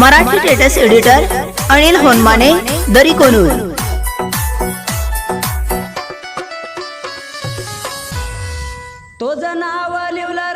Marathi latest editor Anil Honmane दरिकोनूर तो जनावर लिवला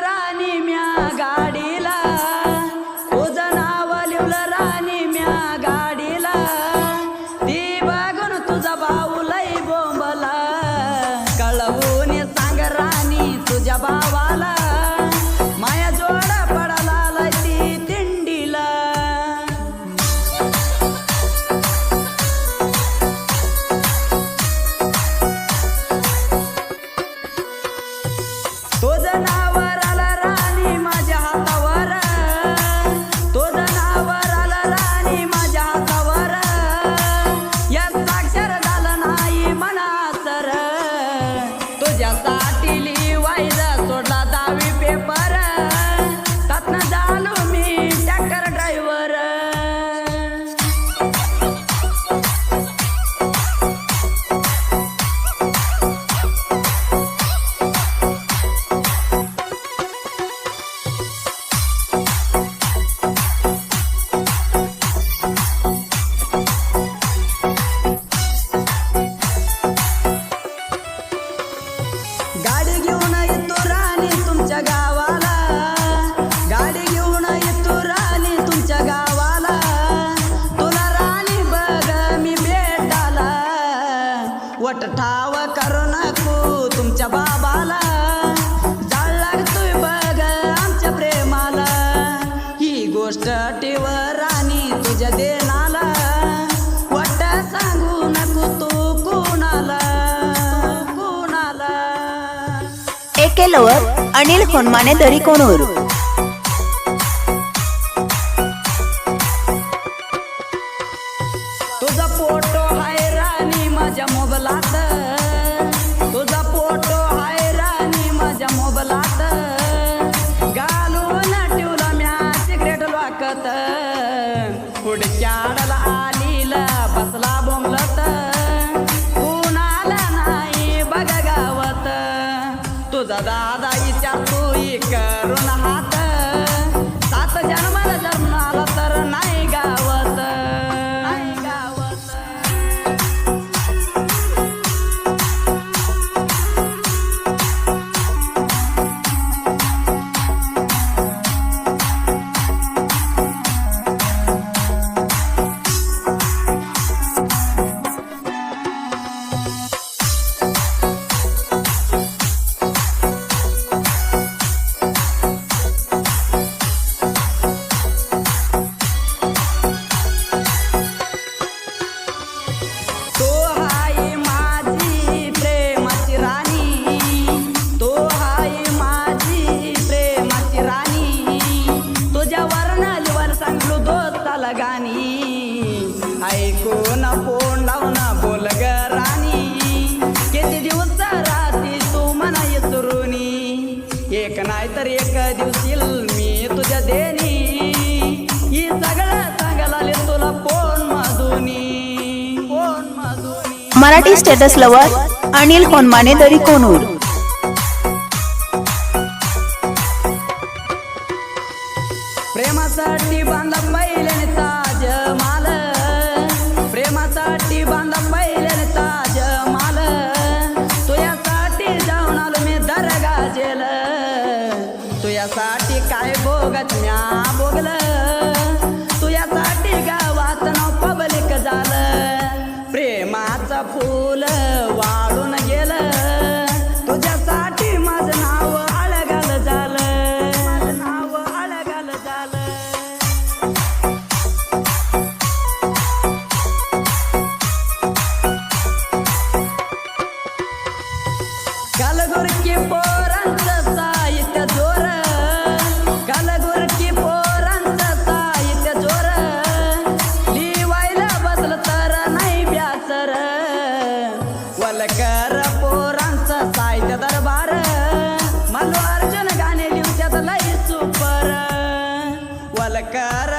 guiding you. केलवर अनिल खोनमाने दरी कोणूर तर एक दिवशील मी तुझ्या देणी. ही सगळं सांगायला तुला कोण माधुनी? कोण माधुनी? मराठी स्टेटस लवर अनिल कोणमाने तरी कोणूर प्रेमासाठी बांधा बैलन ताज माल प्रेमासाठी बांधा बैलन ताज ત્યાં બોગલા لکار